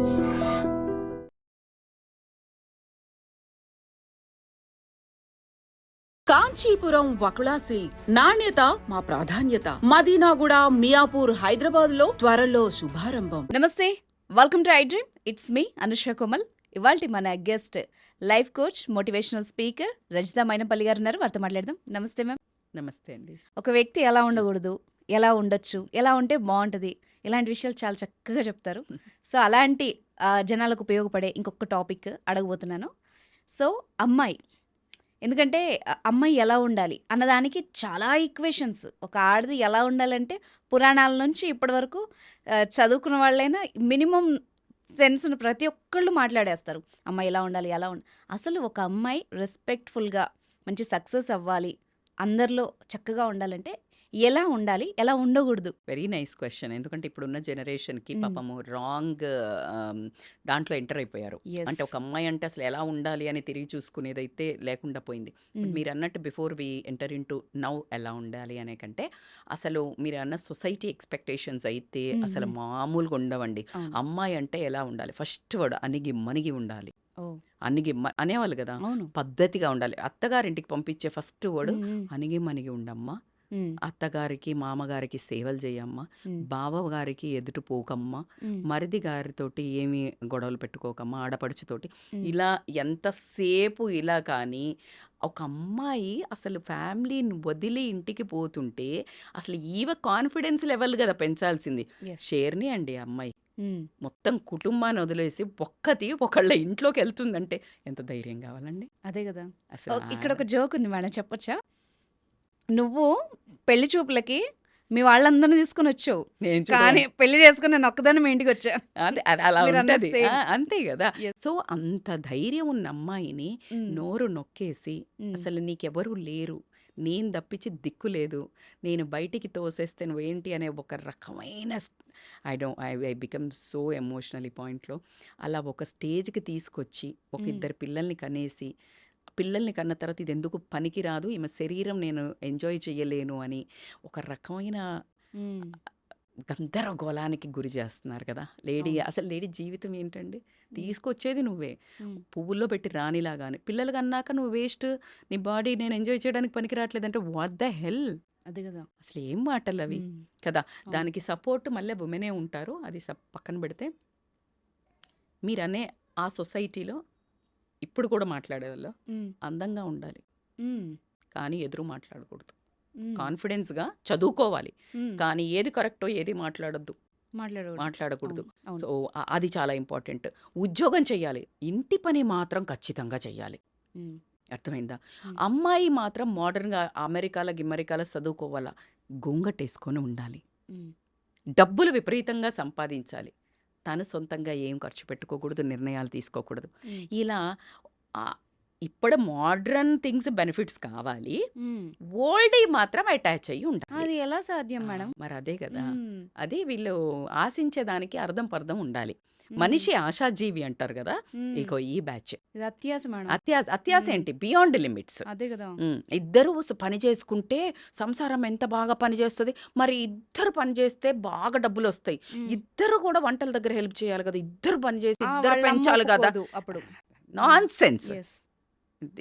Kanchipuram Vakula silks. నాణ్యత మా ప్రాధాన్యత. మదీనాగుడ మియాపూర్ హైదరాబాద్లో త్వరలో శుభారంభం. నమస్తే welcome to I dream it's me Anusha Komal ఇవాళ మన guest life coach motivational speaker Rajitha Mainapalli garu ఉన్నారు. వారితో మాట్లాడదాం. నమస్తే మ్యామ్ నమస్తే అండి. ఒక వ్యక్తి ఎలా ఉండకూడదు? ఎలా ఉండొచ్చు ఎలా ఉంటే బాగుంటుంది ఇలాంటి విషయాలు చాలా చక్కగా చెప్తారు. సో అలాంటి జనాలకు ఉపయోగపడే ఇంకొక టాపిక్ అడగబోతున్నాను. సో అమ్మాయి. ఎందుకంటే అమ్మాయి ఎలా ఉండాలి అన్నదానికి చాలా ఈక్వేషన్స్. ఒక ఆడది ఎలా ఉండాలంటే పురాణాల నుంచి ఇప్పటి వరకు చదువుకున్న వాళ్ళైనా మినిమం సెన్స్ను ప్రతి ఒక్కళ్ళు మాట్లాడేస్తారు. అమ్మాయి ఎలా ఉండాలి ఎలా ఉండాలి అసలు ఒక అమ్మాయి రెస్పెక్ట్ఫుల్గా మంచి సక్సెస్ అవ్వాలి అందరిలో చక్కగా ఉండాలంటే ఎలా ఉండాలి ఎలా ఉండకూడదు? వెరీ నైస్ క్వశ్చన్ ఎందుకంటే ఇప్పుడున్న జనరేషన్కి. పాపము రాంగ్ దాంట్లో ఎంటర్ అయిపోయారు. అంటే ఒక అమ్మాయి అంటే అసలు ఎలా ఉండాలి అని తిరిగి చూసుకునేదైతే లేకుండా పోయింది. మీరు అన్నట్టు before we enter into now ఎలా ఉండాలి అనే కంటే అసలు మీరు అన్న సొసైటీ ఎక్స్పెక్టేషన్స్ అయితే అసలు. మామూలుగా ఉండవండి. అమ్మాయి అంటే ఎలా ఉండాలి? ఫస్ట్ వర్డ్ అనిగి మనిగి ఉండాలి. అనిగి అనేవాళ్ళు కదా? పద్ధతిగా ఉండాలి. అత్తగారింటికి పంపించే ఫస్ట్ వర్డ్ అనిగి మనిగి ఉండమ్మా. అత్తగారికి మామగారికి సేవలు చేయమ్మా. బావ గారికి ఎదుటి పోకమ్మా. మరిది గారితోటి ఏమి గొడవలు పెట్టుకోకమ్మా ఆడపడుచుతోటి. ఇలా ఎంతసేపు ఇలా కానీ ఒక అమ్మాయి అసలు ఫ్యామిలీని వదిలి ఇంటికి పోతుంటే అసలు ఈవ కాన్ఫిడెన్స్ లెవెల్ కదా పెంచాల్సింది. షేర్ని అండి అమ్మాయి. మొత్తం కుటుంబాన్ని వదిలేసి ఒక్కతి ఒకళ్ళ ఇంట్లోకి వెళ్తుందంటే ఎంత ధైర్యం కావాలండి. అదే కదా. అసలు ఇక్కడ ఒక జోక్ ఉంది మేడం చెప్పొచ్చా? నువ్వు పెళ్ళి చూపులకి మీ వాళ్ళందరినీ తీసుకుని వచ్చావు. కానీ పెళ్ళి చేసుకుని నేను ఒక్కదాన్ని మీ ఇంటికి వచ్చా? అదే అలా ఉంటది. అంతే కదా. సో అంత ధైర్యం ఉన్న అమ్మాయిని నోరు నొక్కేసి అసలు నీకెవరు లేరు. నేను తప్పించి దిక్కు లేదు. నేను బయటికి తోసేస్తే నువ్వేంటి అనే ఒక రకమైన I don't I I become so emotional ఈ పాయింట్లో అలా ఒక స్టేజ్కి తీసుకొచ్చి ఒక. ఇద్దరు పిల్లల్ని కనేసి పిల్లల్ని కన్న తర్వాత ఇది ఎందుకు పనికి రాదు ఈమె శరీరం నేను ఎంజాయ్ చేయలేను అని ఒక రకమైన గందరగోళానికి గురి చేస్తున్నారు కదా! లేడీ. అసలు లేడీ జీవితం ఏంటండి? తీసుకొచ్చేది నువ్వే. పువ్వుల్లో పెట్టి రానిలాగానే పిల్లలు కన్నాక నువ్వు వేస్ట్. నీ బాడీ నేను ఎంజాయ్ చేయడానికి పనికి రావట్లేదంటే వాట్ ద హెల్? అదే కదా! అసలు ఏం మాటలు అవి? కదా. దానికి సపోర్ట్ మళ్ళీ ఉమెనే ఉంటారు. అది పక్కన పెడితే మీరు అనే ఆ సొసైటీలో ఇప్పుడు కూడా మాట్లాడేవాళ్ళు ఉమ్, అందంగా ఉండాలి. కానీ ఎదురు మాట్లాడకూడదు. కాన్ఫిడెన్స్గా చదువుకోవాలి. కానీ ఏది కరెక్టో ఏది మాట్లాడొద్దు. మాట్లాడకూడదు. సో అది చాలా ఇంపార్టెంట్. ఉద్యోగం చేయాలి ఇంటి పని మాత్రం ఖచ్చితంగా చేయాలి అర్థమైందా. అమ్మాయి మాత్రం మోడర్న్గా అమెరికాలో గిమ్మరికాలో చదువుకోవాలా? గొంగటేసుకొని ఉండాలి. డబ్బులు విపరీతంగా సంపాదించాలి. తను సొంతంగా ఏం ఖర్చు పెట్టుకోకూడదు నిర్ణయాలు తీసుకోకూడదు. ఇలా ఇప్పుడు మోడ్రన్ థింగ్స్ బెనిఫిట్స్ కావాలి. ఓల్డ్ మాత్రం అటాచ్ అయ్యి ఉండాలి. అది ఎలా సాధ్యం మేడం? మరి అదే కదా. అది వీళ్ళు ఆశించేదానికి అర్థం పర్థం ఉండాలి. మనిషి ఆశాజీవి అంటారు కదా? ఇగో ఈ బ్యాచ్. ఇది అత్యాస అత్యాస. ఏంటి? Beyond limits. అదే కదా. ఇద్దరు పని చేసుకుంటే సంసారం ఎంత బాగా పని చేస్తుంది? మరి ఇద్దరు పని చేస్తే బాగా డబ్బులు వస్తాయి. ఇద్దరు కూడా వంటల దగ్గర హెల్ప్ చేయాలి కదా? ఇద్దరు పని చేసి ఇద్దరు పెంచాలి కదా? అప్పుడు. Nonsense.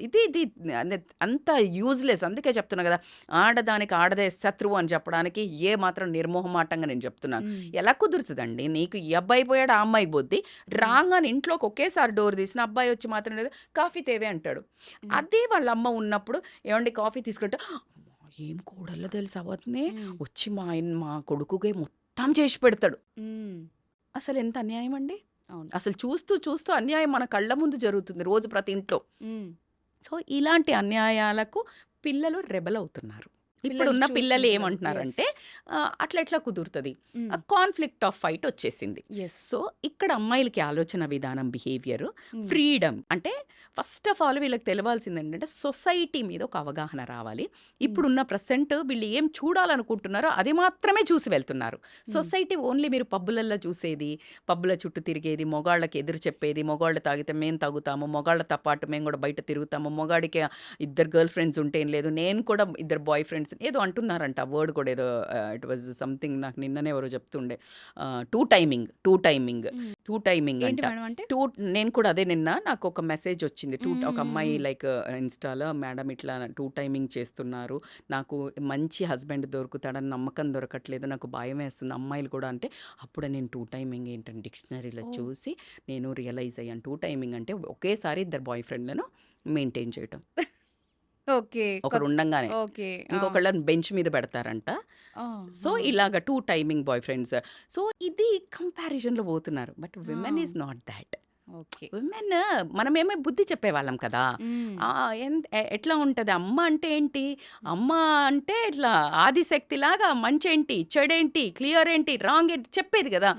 ఇది ఇది అంత యూజ్లెస్ అందుకే చెప్తున్నా కదా ఆడదానికి ఆడదే శత్రువు అని చెప్పడానికి ఏ మాత్రం నిర్మోహమాటంగా నేను చెప్తున్నాను ఎలా కుదురుతుందండి? నీకు ఈ అబ్బాయి పోయాడు ఆ అమ్మాయి బొద్ది రాగానే ఇంట్లోకి ఒకేసారి డోర్ తీసిన అబ్బాయి వచ్చి మాత్రం లేదు కాఫీ తేవే అంటాడు. అదే వాళ్ళ అమ్మ ఉన్నప్పుడు ఏమండి కాఫీ తీసుకుంటే "అమ్మా, ఏం కూడల్లో తెలుసు అవతనే వచ్చి మా ఆయన మా కొడుకుగే మొత్తం చేసి పెడతాడు. అసలు ఎంత అన్యాయం అండి అవును. అసలు చూస్తూ చూస్తూ అన్యాయం మన కళ్ళ ముందు జరుగుతుంది రోజు ప్రతి ఇంట్లో. సో ఇలాంటి అన్యాయాలకు పిల్లలు రెబల్ అవుతున్నారు ఇప్పుడున్న పిల్లలు. ఏమంటున్నారంటే అట్లా ఎట్లా కుదురుతుంది? కాన్ఫ్లిక్ట్ ఆఫ్ ఫైట్ వచ్చేసింది. సో ఇక్కడ అమ్మాయిలకి ఆలోచన విధానం బిహేవియర్ ఫ్రీడమ్ అంటే ఫస్ట్ ఆఫ్ ఆల్ వీళ్ళకి తెలవాల్సింది ఏంటంటే సొసైటీ మీద ఒక అవగాహన రావాలి. ఇప్పుడున్న ప్రజెంట్ వీళ్ళు ఏం చూడాలనుకుంటున్నారో అది మాత్రమే చూసి వెళ్తున్నారు. సొసైటీ ఓన్లీ మీరు పబ్బులల్లో చూసేది పబ్బుల చుట్టూ తిరిగేది మొగాళ్ళకి ఎదురు చెప్పేది మొగాళ్ళు తాగితే మేము తాగుతాము మొగాళ్ళతో పాటు మేము కూడా బయట తిరుగుతాము మొగాడికి ఇద్దరు గర్ల్ ఫ్రెండ్స్ ఉంటే ఏం లేదు నేను కూడా ఇద్దరు బాయ్ ఫ్రెండ్స్ ఏదో అంటున్నారంట వర్డ్ కూడా ఏదో ఇట్ వాజ్ సంథింగ్ నాకు నిన్ననే ఎవరో చెప్తుండే. Two timing two timing. Two timing అంట. టూ నేను కూడా అదే నిన్న నాకు ఒక మెసేజ్ వచ్చింది. టూ ఒక మ్మ్, అమ్మాయి మ్మ్. లైక్ ఇన్స్టాలో మేడం ఇట్లా టూ టైమింగ్ చేస్తున్నారు. నాకు మంచి హస్బెండ్ దొరుకుతాడని నమ్మకం దొరకట్లేదు. నాకు భయం వేస్తుంది. అమ్మాయిలు కూడా అంటే అప్పుడే నేను టూ టైమింగ్ ఏంటంటే డిక్షనరీలో. చూసి నేను రియలైజ్ అయ్యాను. టూ టైమింగ్ అంటే ఒకేసారి ఇద్దరు బాయ్ ఫ్రెండ్లను మెయింటైన్ చేయటం. ఓకే. ఒకరు ఉండంగానే. ఓకే. ఇంకొకళ్ళని బెంచ్ మీద పెడతారంట. సో ఇలాగ two timing boyfriends. So ఇది కంపారిజన్లో పోతున్నారు. But women. Is not that. Okay. Women మనమేమో బుద్ధి చెప్పేవాళ్ళం కదా. ఎట్లా ఉంటుంది? అమ్మ అంటే ఏంటి? అమ్మ అంటే ఇట్లా ఆదిశక్తిలాగా మంచి ఏంటి? చెడేంటి? క్లియర్ ఏంటి? రాంగ్ ఏంటి? చెప్పేది కదా.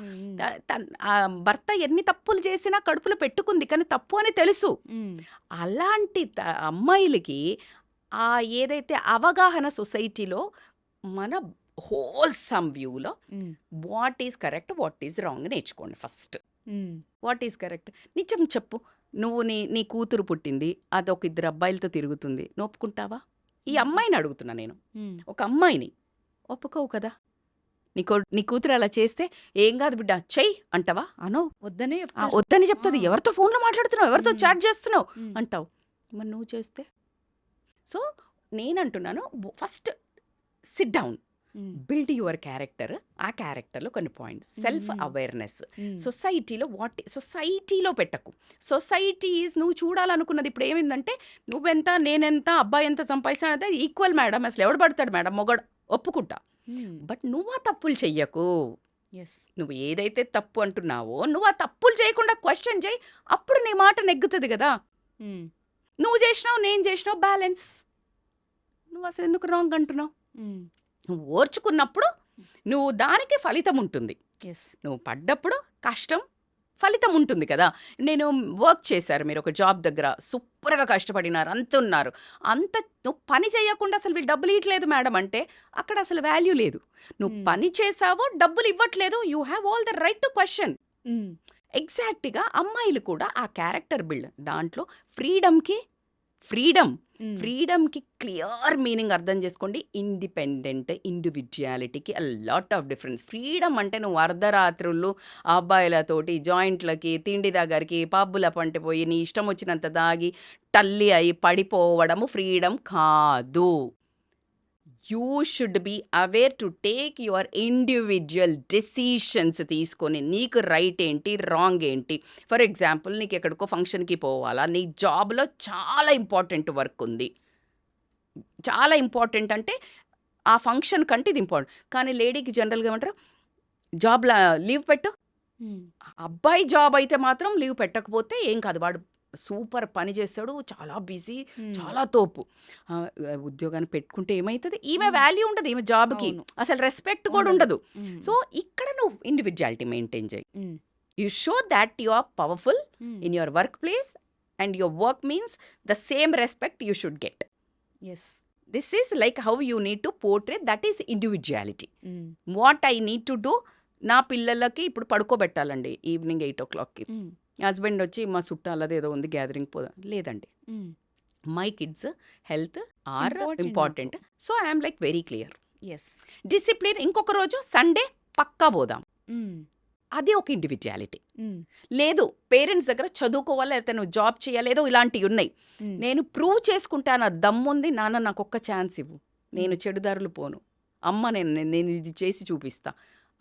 భర్త ఎన్ని తప్పులు చేసినా కడుపులో పెట్టుకుంది కానీ తప్పు అని తెలుసు. అలాంటి అమ్మాయిలకి ఆ ఏదైతే అవగాహన సొసైటీలో మన హోల్సమ్ వ్యూలో what is correct what is wrong నేర్చుకోండి ఫస్ట్. What is correct? నిజం చెప్పు. నువ్వు నీ నీ కూతురు పుట్టింది అదొక ఇద్దరు అబ్బాయిలతో తిరుగుతుంది. నువ్వు ఒప్పుకుంటావా ఈ మ్మ్. అమ్మాయిని అడుగుతున్నా నేను. ఒక అమ్మాయిని. ఒప్పుకోవు కదా. నీ కో నీ కూతురు అలా చేస్తే ఏం కాదు బిడ్డ? చెయ్యి అంటావా? అనవు వద్దనే. వద్దని చెప్తుంది. ఎవరితో ఫోన్లో మాట్లాడుతున్నావు? ఎవరితో. చాట్ చేస్తున్నావు. అంటావు. మరి నువ్వు చేస్తే? So నేనంటున్నాను first sit down. Build your character ఆ క్యారెక్టర్లో కొన్ని పాయింట్స్ సెల్ఫ్. అవేర్నెస్. సొసైటీలో వాట్ సొసైటీలో పెట్టకు. సొసైటీ ఈజ్ నువ్వు చూడాలనుకున్నది ఇప్పుడు ఏమైందంటే నువ్వెంత నేనెంత అబ్బాయి ఎంత సంపాదిస్తాను అదే ఈక్వల్ మేడం అసలు ఎవడు పడతాడు మేడం మొగడు. ఒప్పుకుంటా. బట్ నువ్వు ఆ తప్పులు చెయ్యకు. ఎస్ నువ్వు ఏదైతే తప్పు అంటున్నావో నువ్వు ఆ తప్పులు చేయకుండా క్వశ్చన్ చేయి. అప్పుడు నీ మాట నెగ్గుతుంది కదా. మ్మ్. నువ్వు చేసినావు నేను చేసినావు బ్యాలెన్స్ నువ్వు అసలు ఎందుకు రాంగ్ అంటున్నావు? మ్మ్. నువ్వు ఓర్చుకున్నప్పుడు నువ్వు దానికి ఫలితం ఉంటుంది. నువ్వు పడ్డప్పుడు కష్టం ఫలితం ఉంటుంది కదా. నేను వర్క్ చేశారు మీరు ఒక జాబ్ దగ్గర సూపర్గా కష్టపడినారు అంత ఉన్నారు. అంత నువ్వు పని చేయకుండా అసలు వీళ్ళు డబ్బులు ఇవ్వట్లేదు మేడం అంటే అక్కడ అసలు వాల్యూ లేదు. నువ్వు Hmm. పని చేసావో డబ్బులు ఇవ్వట్లేదు you have all the right to question. ఎగ్జాక్ట్గా అమ్మాయిలు కూడా ఆ క్యారెక్టర్ బిల్డ్ దాంట్లో ఫ్రీడమ్కి ఫ్రీడమ్. ఫ్రీడమ్కి క్లియర్ మీనింగ్ అర్థం చేసుకోండి. Independent ఇండివిజువాలిటీకి a lot of difference freedom అంటే నువ్వు అర్ధరాత్రులు అబ్బాయిలతోటి జాయింట్లకి తిండి దగ్గరికి పబ్బుల పంట పోయి నీ ఇష్టం వచ్చినంత దాగి టల్లి అయి పడిపోవడము ఫ్రీడమ్ కాదు. You should be aware to take your individual decisions తీసుకొని నీకు రైట్ ఏంటి రాంగ్ ఏంటి. ఫర్ ఎగ్జాంపుల్ నీకు ఎక్కడికో ఫంక్షన్కి పోవాలా నీ జాబ్లో చాలా ఇంపార్టెంట్ వర్క్ ఉంది. చాలా ఇంపార్టెంట్ అంటే ఆ ఫంక్షన్ కంటే ఇది ఇంపార్టెంట్ కానీ లేడీకి జనరల్గా ఏమంటారు? జాబ్ లీవ్ పెట్టు. అబ్బాయి జాబ్ అయితే మాత్రం లీవ్ పెట్టకపోతే ఏం కాదు. వాడు సూపర్ పని చేస్తాడు చాలా బిజీ. చాలా తోపు ఉద్యోగాన్ని పెట్టుకుంటే ఏమవుతుంది ఈమె. వాల్యూ ఉండదు ఈమె జాబ్కి. అసలు రెస్పెక్ట్ కూడా ఉండదు. సో ఇక్కడ నువ్వు ఇండివిజువాలిటీ మెయింటైన్ చేయి. You show that you are powerful. In your work place and your work means the same respect you should get yes this is like how you need to portray that is individuality. What I need to do నా పిల్లలకి ఇప్పుడు పడుకోబెట్టాలండి evening eight ఓ క్లాక్కి. Husband వచ్చి మా చుట్టాలది ఏదో ఉంది gathering పోదాం. లేదండి. My kids health are important so I'm like very clear yes discipline ఇంకొక రోజు సండే పక్కా పోదాం. అది ఒక ఇండివిజువాలిటీ. లేదు పేరెంట్స్ దగ్గర చదువుకోవాలి లేకపోతే నువ్వు జాబ్ చేయాలి ఏదో ఇలాంటివి ఉన్నాయి. నేను ప్రూవ్ చేసుకుంటా నా దమ్ముంది నాన్న నాకు ఒక్క ఛాన్స్ ఇవ్వు. నేను చెడుదారులు పోను. అమ్మ నేను- నేను ఇది చేసి చూపిస్తా.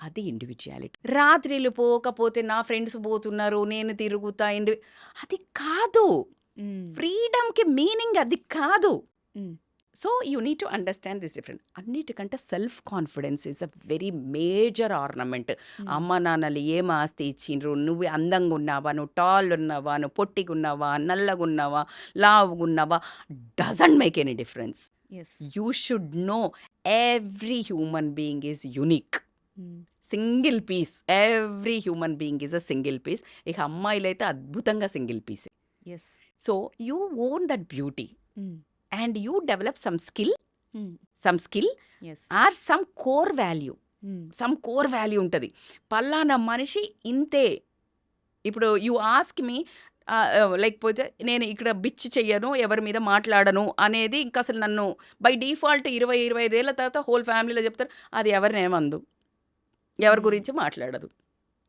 అది ఇండివిజువాలిటీ రాత్రిలు పోకపోతే నా ఫ్రెండ్స్ పోతున్నారు నేను తిరుగుతా ఇండి అది కాదు. ఫ్రీడమ్కి మీనింగ్ అది కాదు. So you need to understand this different అన్నిటికంటే self confidence is a very major ornament hmm. అమ్మ నాన్నలు ఏం ఆస్తి ఇచ్చిండ్రు? నువ్వు అందంగా ఉన్నావా? నువ్వు టాల్ ఉన్నావా? నువ్వు పొట్టిగా ఉన్నావా? నల్లగా ఉన్నావా? లావుగా ఉన్నావా? Doesn't make any difference yes you should know every human being is unique. Single piece every human being is a single piece ఇక అమ్మాయిలైతే అద్భుతంగా సింగిల్ పీసే yes so you own that beauty. And you develop some skill. Some skill or some core value. Some core value ఉంటుంది. పల్లానా మనిషి ఇంతే. ఇప్పుడు you ask me లేకపోతే నేను ఇక్కడ బిచ్ చెయ్యను ఎవరి మీద మాట్లాడను అనేది ఇంకా అసలు నన్ను బై డిఫాల్ట్ ఇరవై ఇరవై ఐదేళ్ళ తర్వాత హోల్ ఫ్యామిలీలో చెప్తారు. అది ఎవరినేమందు ఎవరి. గురించి మాట్లాడదు.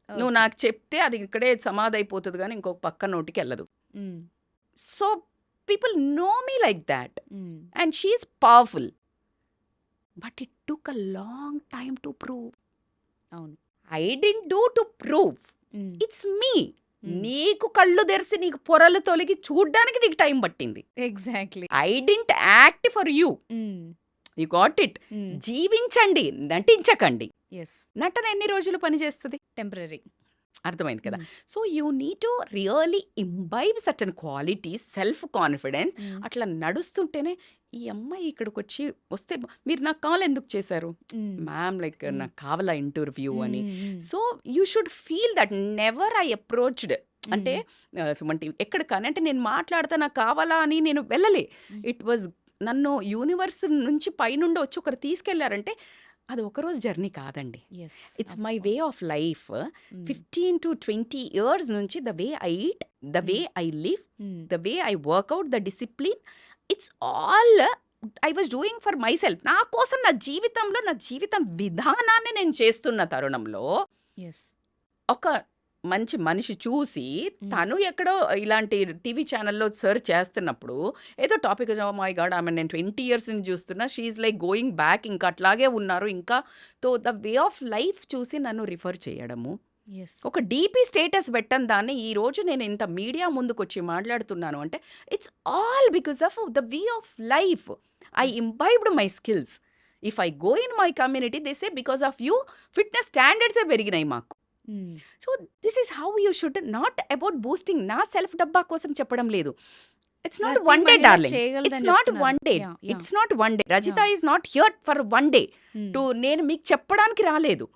నువ్వు నాకు చెప్తే అది ఇక్కడే సమాధి అయిపోతుంది కానీ ఇంకొక పక్క నోటికి వెళ్ళదు. So people know me like that. And she is powerful. But it took a long time to prove. అవును. I don't do to prove. It's me. నీకు కళ్ళు తెరిసి నీకు పొరలు తొలగి చూడ్డానికి నీకు టైం పట్టింది. Exactly. I don't act for you. You got it జీవించండి నటించకండి. ఎస్ నటన ఎన్ని రోజులు పనిచేస్తుంది టెంపరీ అర్థమైంది కదా. So you need to really imbibe certain qualities self confidence అట్లా నడుస్తుంటేనే ఈ అమ్మాయి ఇక్కడికి వచ్చి వస్తే మీరు నాకు కాల్ ఎందుకు చేశారు? Ma'am like. నాకు కావాలా ఇంటర్వ్యూ అని. So you should feel that never I approached అంటే ఆ, సుమంటి ఎక్కడ కానీ అంటే నేను మాట్లాడతా నాకు కావాలా అని నేను వెళ్ళలే. ఇట్ వాజ్ నన్ను యూనివర్స్ నుంచి పైనుండి వచ్చి ఒకరు తీసుకెళ్ళారంటే అది ఒకరోజు జర్నీ కాదండి. It's my way of life fifteen to twenty years నుంచి the way I eat the way I live the way I work out the discipline it's all I was doing for my self నా కోసం నా జీవితంలో నా జీవితం విధానాన్ని నేను చేస్తున్న తరుణంలో ఒక మంచి మనిషి చూసి తను ఎక్కడో ఇలాంటి టీవీ ఛానల్లో సర్చ్ చేస్తున్నప్పుడు ఏదో టాపిక్ మై గాడ్ ఆమె నేను ట్వంటీ ఇయర్స్ నుంచి చూస్తున్నా షీఈ్ లైక్ గోయింగ్ బ్యాక్ ఇంకా అట్లాగే ఉన్నారు ఇంకా తో ద వే ఆఫ్ లైఫ్ చూసి నన్ను రిఫర్ చేయడము. ఎస్ ఒక డీపీ స్టేటస్ పెట్టని దాన్ని ఈ రోజు నేను ఇంత మీడియా ముందుకు వచ్చి మాట్లాడుతున్నాను అంటే it's all because of the way of life I. Imbibed my skills if I go in my community this a because of you fitness స్టాండర్డ్సే పెరిగినాయి మాకు. So this is how you should not about boosting నా self డబ్బా కోసం చెప్పడం లేదు. It's not one day darling it's not. One day. It's not one day Rajitha is not here for one day to నేను మీకు చెప్పడానికి రాలేదు.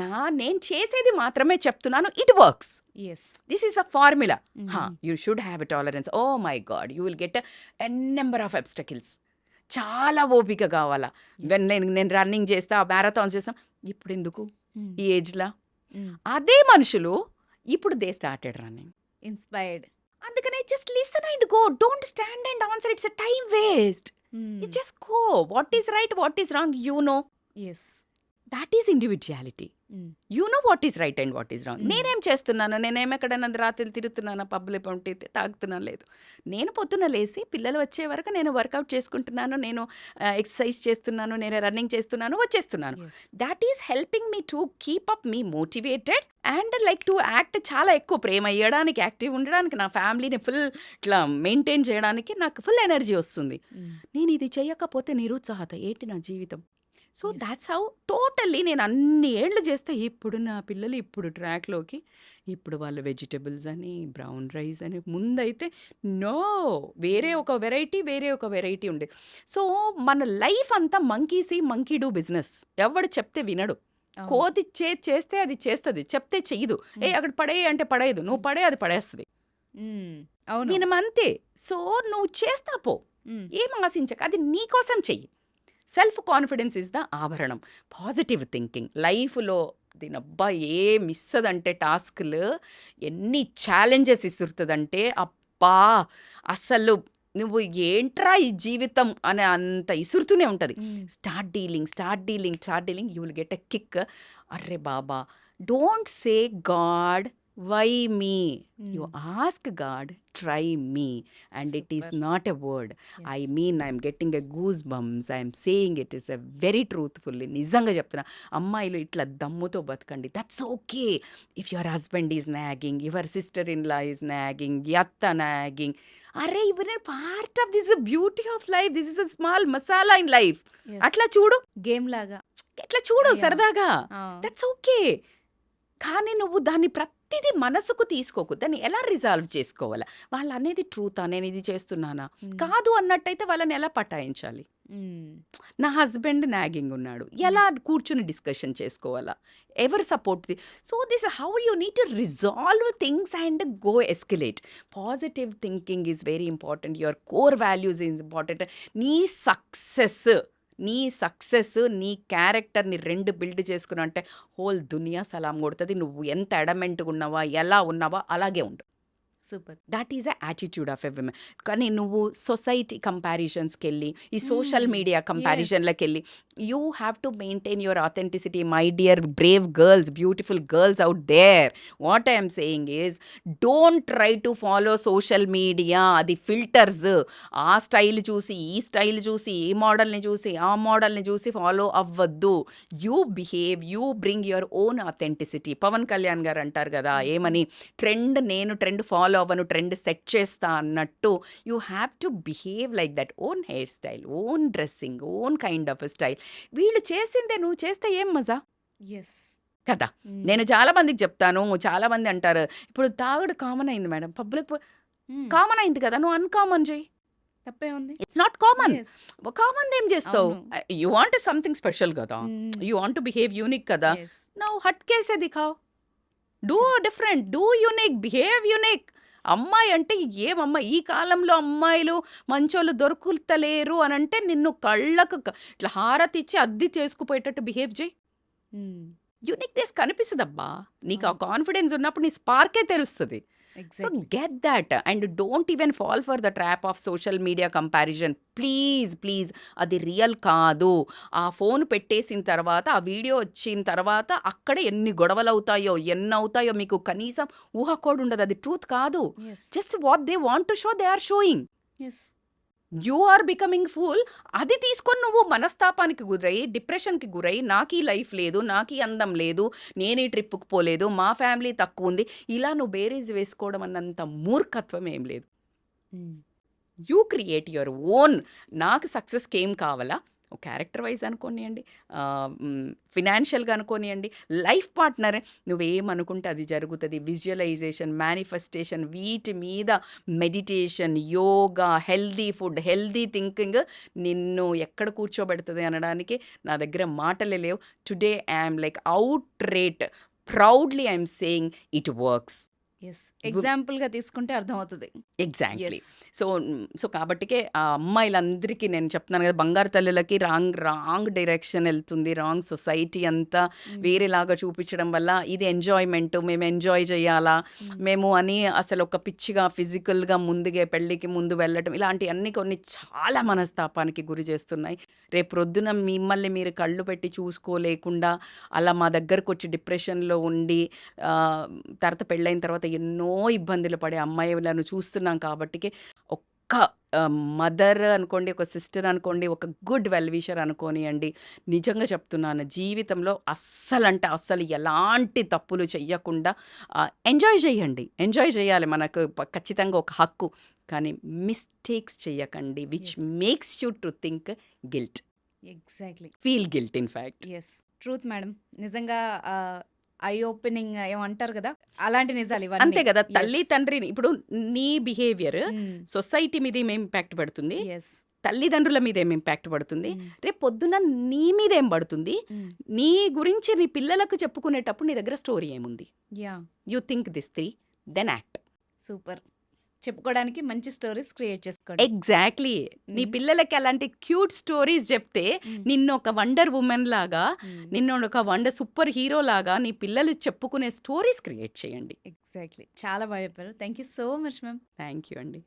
నా నేను చేసేది మాత్రమే చెప్తున్నాను. It works this is the formula. You should have a tolerance oh my god you will get an number of obstacles చాలా ఓపిక కావాలా. నేను నేను రన్నింగ్ చేస్తా మ్యారథాన్స్ చేస్తాం ఇప్పుడు ఎందుకు? ఈ ఏజ్లా అదే మనుషులు ఇప్పుడు దే స్టార్టెడ్ రన్నింగ్ ఇన్స్పైర్డ్ అందుకనే just listen and go don't stand and answer it's a time waste just go what is right what is wrong you know yes that is individuality you know what is right and what is wrong. నేనేం చేస్తున్నాను నేనేం ఎక్కడైనా రాత్రి తిరుగుతున్నాను పబ్బులు పంటి తాగుతున్నాను లేదు. నేను పొద్దున లేసి పిల్లలు వచ్చే వరకు నేను వర్కౌట్ చేసుకుంటున్నాను నేను ఎక్సర్సైజ్ చేస్తున్నాను నేను రన్నింగ్ చేస్తున్నాను వచ్చేస్తున్నాను. That is helping me to keep up me motivated and like to act చాలా ఎక్కువ ప్రేమ ఇవ్వడానికి యాక్టివ్ ఉండడానికి నా ఫ్యామిలీని ఫుల్ ఇట్లా మెయింటైన్ చేయడానికి నాకు ఫుల్ ఎనర్జీ వస్తుంది. నేను ఇది చేయకపోతే నిరుత్సాహత. ఏంటి నా జీవితం? సో. దాట్స్ హౌ టోటల్లీ నేను అన్ని ఏళ్ళు చేస్తే ఇప్పుడు నా పిల్లలు ఇప్పుడు ట్రాక్లోకి ఇప్పుడు వాళ్ళు వెజిటబుల్స్ అని బ్రౌన్ రైస్ అని ముందైతే నో వేరే ఒక వెరైటీ వేరే ఒక వెరైటీ ఉండే. సో మన లైఫ్ అంతా మంకీసి మంకీ డూ బిజినెస్. ఎవడు చెప్తే వినడు. కోతి చే చేస్తే అది చేస్తుంది. చెప్తే చెయ్యదు. ఏ. అక్కడ పడే అంటే పడేయదు. నువ్వు పడే అది పడేస్తుంది. అవును. నేను అంతే సో నువ్వు చేస్తా పో. ఏం ఆశించక. అది నీ కోసం చెయ్యి. సెల్ఫ్ కాన్ఫిడెన్స్ ఇస్ ద ఆభరణం. Positive thinking. లైఫ్లో దీనబ్బా ఏ మిస్ అదంటే టాస్క్లు ఎన్ని ఛాలెంజెస్ ఇస్తుందంటే అబ్బా అసలు నువ్వు ఏంట్రా ఈ జీవితం అనే అంత ఇసురుతూనే ఉంటుంది. Start dealing start dealing start dealing you will get a kick. Array Baba don't say god why me you. Ask god try me and it is. Not a word. I mean I'm getting a goose bumps I'm saying it is a very truthfully నిజంగా చెప్తున్నా. అమ్మాయిలు ఇట్లా దమ్ముతో బతకండి. That's okay if your husband is nagging your sister in law is nagging యత్త nagging అరే ఇవన్నీ part of this beauty of life this is a small masala in life. అట్లా చూడు. గేమ్ లాగా. ఎట్లా చూడు. సరదాగా. దట్స్ ఓకే కానీ నువ్వు దాన్ని ప్రతిదీ మనసుకు తీసుకోకు. దాన్ని ఎలా రిజాల్వ్ చేసుకోవాలా? వాళ్ళు అనేది ట్రూతా? నేను ఇది చేస్తున్నానా. కాదు అన్నట్టయితే వాళ్ళని ఎలా పటాయించాలి. నా హస్బెండ్ నాగింగ్ ఉన్నాడు. ఎలా కూర్చుని డిస్కషన్ చేసుకోవాలా? ఎవరు support so this how you need to resolve things and go escalate. Positive thinking is very important. Your core values is important. నీ సక్సెస్ నీ సక్సెస్ నీ క్యారెక్టర్ని రెండు బిల్డ్ చేసుకున్నా అంటే హోల్ దునియా సలాం కొడుతుంది. నువ్వు ఎంత అడమెంట్గా ఉన్నావా ఎలా ఉన్నావా అలాగే ఉండు. Super. That is a attitude of a women కానీ నువ్వు సొసైటీ కంపారిజన్స్కి వెళ్ళి ఈ సోషల్ మీడియా కంపారిజన్లకు వెళ్ళి you have to maintain your authenticity my dear brave girls beautiful girls out there what I'm saying is don't try to follow social media అది filters ఆ style చూసి ఈ స్టైల్ చూసి ఈ మోడల్ని చూసి ఆ మోడల్ని చూసి ఫాలో అవ్వద్దు. You behave you bring your own authenticity Pavan Kalyan garu అంటారు కదా ఏమని? ట్రెండ్ నేను ట్రెండ్ ఫాలో అవ్వను ట్రెండ్ సెట్ చేస్తా అన్నట్టు. You have to behave like that own hair style own dressing own kind of style వీళ్ళు చేసిందే నువ్వు చేస్తే ఏం మజా? ఎస్ కదా? నేను చాలా మందికి చెప్తాను చాలా మంది అంటారు ఇప్పుడు తాగుడు కామన్ అయింది మేడం పబ్లిక్ కామన్ అయింది కదా నువ్వు అన్కామన్ చేయి తప్పే ఉంది. It's not common. కామన్ ఏం చేస్తావు. యూ వాంట్ సంథింగ్ స్పెషల్ కదా? You want to behave unique కదా? Yes. నౌ హట్ కేసే దిఖావ్ do different do unique behave unique అమ్మాయి అంటే ఏమమ్మా? ఈ కాలంలో అమ్మాయిలు మంచోళ్ళు దొరుకుతలేరు అని అంటే నిన్ను కళ్ళకు ఇట్లా హారతి ఇచ్చి అద్ది చేసుకుపోయేటట్టు బిహేవ్ చేయి. యూనిక్నెస్ కనిపిస్తుందబ్బా. నీకు ఆ కాన్ఫిడెన్స్ ఉన్నప్పుడు నీ స్పార్కే తెలుస్తుంది. So. Get that and don't even fall for the trap of social media comparison please please అది రియల్ కాదు. ఆ ఫోన్ పెట్టేసిన తర్వాత ఆ వీడియో వచ్చిన తర్వాత అక్కడ ఎన్ని గొడవలు అవుతాయో ఎన్ని అవుతాయో మీకు కనీసం ఊహ కూడా ఉండదు. అది ట్రూత్ కాదు. Just what they want to show they are showing Yes. You are becoming fool అది తీసుకొని నువ్వు మనస్తాపానికి గురై డిప్రెషన్కి గురై నాకు ఈ లైఫ్ లేదు నాకు ఈ అందం లేదు నేను ఈ ట్రిప్కి పోలేదు మా ఫ్యామిలీ తక్కువ ఉంది. ఇలా నువ్వు బేరీజ్ వేసుకోవడం అన్నంత మూర్ఖత్వం ఏం లేదు. యూ క్రియేట్ యువర్ ఓన్ నాకు సక్సెస్కి ఏం కావాలా? క్యారెక్టర్ వైజ్ అనుకోనియండి ఫినాన్షియల్గా అనుకోనియండి లైఫ్ పార్ట్నర్. నువ్వేమనుకుంటే అది జరుగుతుంది. విజువలైజేషన్ మేనిఫెస్టేషన్ వీటి మీద meditation yoga healthy food healthy thinking నిన్ను ఎక్కడ కూర్చోబెడుతుంది అనడానికి నా దగ్గర మాటలే లేవు. Today I'm like out rate. Proudly I'm saying it works. Yes. Example గా తీసుకుంటే అర్థమవుతుంది ఎగ్జాక్ట్లీ. సో సో కాబట్టికే ఆ అమ్మాయిలందరికీ నేను చెప్తున్నాను కదా బంగారు తల్లులకి రాంగ్ రాంగ్ డైరెక్షన్ వెళ్తుంది రాంగ్ సొసైటీ అంతా Mm. వేరేలాగా చూపించడం వల్ల ఇది ఎంజాయ్మెంట్ మేము ఎంజాయ్ చేయాలా Mm. మేము అని అసలు ఒక పిచ్చిగా ఫిజికల్గా ముందుగా పెళ్ళికి ముందు వెళ్ళటం ఇలాంటివన్నీ కొన్ని చాలా మనస్తాపానికి గురి చేస్తున్నాయి రేపు ప్రొద్దున మిమ్మల్ని మీరు కళ్ళు పెట్టి చూసుకోలేకుండా అలా మా దగ్గరకు వచ్చి డిప్రెషన్లో ఉండి తర్వాత పెళ్ళైన తర్వాత ఎన్నో ఇబ్బందులు పడే అమ్మాయిలను చూస్తున్నాం కాబట్టికి ఒక్క మదర్ అనుకోండి ఒక సిస్టర్ అనుకోండి ఒక గుడ్ వెల్విషర్ అనుకోనియండి నిజంగా చెప్తున్నాను జీవితంలో అస్సలు అంటే అస్సలు ఎలాంటి తప్పులు చెయ్యకుండా ఎంజాయ్ చేయండి. ఎంజాయ్ చేయాలి మనకు ఖచ్చితంగా ఒక హక్కు. కానీ mistakes చెయ్యకండి which. Makes you to think guilt exactly feel guilt in fact yes truth madam నిజంగా ఐ ఓపెనింగ్ ఏమంటారు కదా అలాంటి నిజాలు ఇవన్నీ అంతే కదా. తల్లి తండ్రిని ఇప్పుడు నీ బిహేవియర్. సొసైటీ మీద ఏం ఇంపాక్ట్ పడుతుంది. తల్లిదండ్రుల మీద ఏం ఇంపాక్ట్ పడుతుంది Mm. రేపు పొద్దున నీ మీద ఏం పడుతుంది Mm. నీ గురించి నీ పిల్లలకు చెప్పుకునేటప్పుడు నీ దగ్గర స్టోరీ ఏముంది yeah you think this three then act super చెప్పుకోవడానికి మంచి స్టోరీస్ క్రియేట్ చేసుకోండి. ఎగ్జాక్ట్లీ. నీ. పిల్లలకి అలాంటి క్యూట్ స్టోరీస్ చెప్తే. నిన్ను ఒక వండర్ ఉమెన్ లాగా. నిన్ను ఒక వండర్ సూపర్ హీరో లాగా నీ పిల్లలు చెప్పుకునే స్టోరీస్ క్రియేట్ చేయండి. ఎగ్జాక్ట్లీ. చాలా బాగా చెప్పారు. Thank you so much ma'am. Thank you అండి.